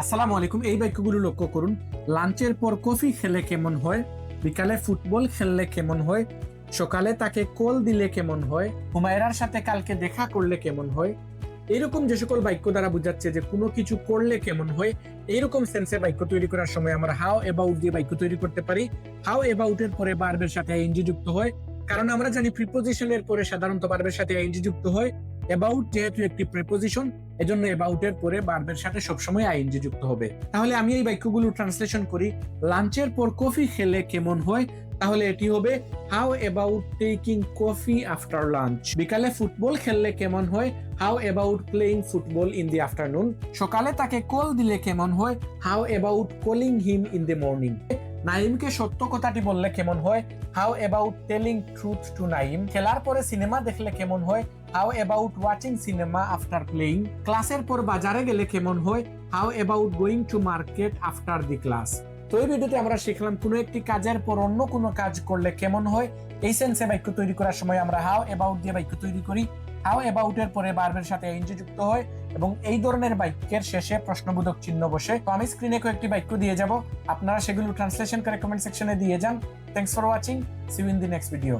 আসসালামু আলাইকুম। এই বাক্যগুলো লক্ষ্য করুন। লাঞ্চের পর কফি খেলে কেমন হয়? বিকালে ফুটবল খেললে কেমন হয়? সকালে তাকে কল দিলে কেমন হয়? হুমায়রার সাথে কালকে দেখা করলে কেমন হয়? এরকম যে সকল বাক্য দ্বারা বোঝাচ্ছে যে কোনো কিছু করলে কেমন হয়, এইরকম সেন্সে বাক্য তৈরি করার সময় আমরা হাও এবাউট দিয়ে বাক্য তৈরি করতে পারি। হাও এবাউটের পরে বার্বের সাথে আইএনজি যুক্ত হয়। কারণ আমরা জানি প্রিপোজিশনের পরে সাধারণত বার্বের সাথে আইএনজি যুক্ত হয়। এবাউট যেহেতু একটি প্রেপোজিশন এজন্য এবাউটের পরে বার্বের সাথে সবসময় আইএনজি যুক্ত হবে। তাহলে আমি এই বাক্যগুলো ট্রান্সলেশন করি। লাঞ্চের পর কফি খেলে কেমন হয়? তাহলে এটি হবে how about taking coffee after lunch বিকালে ফুটবল খেললে কেমন হয়? How about playing football in the afternoon সকালে তাকে কল দিলে কেমন হয়? How about calling him in the morning নাইমকে সত্য কথাটি বললে কেমন হয়? How about telling truth to Naim খেলার পরে সিনেমা দেখলে কেমন হয়? How about watching cinema after playing ক্লাসের পর বাজারে গেলে কেমন হয়? How about going to market after the class তো এই ভিডিওতে আমরা শিখলাম কোনো একটি কাজের পর অন্য কোনো কাজ করলে কেমন হয়? এই সেন্সে বাক্য তৈরি করার সময় আমরা হাও অ্যাবাউট দিয়ে বাক্য তৈরি করি। হাও অ্যাবাউটের পরে বার্বের সাথে এনজি যুক্ত হয় এবং এই ধরনের বাক্যের শেষে প্রশ্নবোধক চিহ্ন বসে। তো আমি স্ক্রিনে কয়েকটি বাক্য দিয়ে যাব। আপনারা সেগুলো ট্রান্সলেশন করে কমেন্ট সেকশনে দিয়ে যান। Thanks for watching see in the next video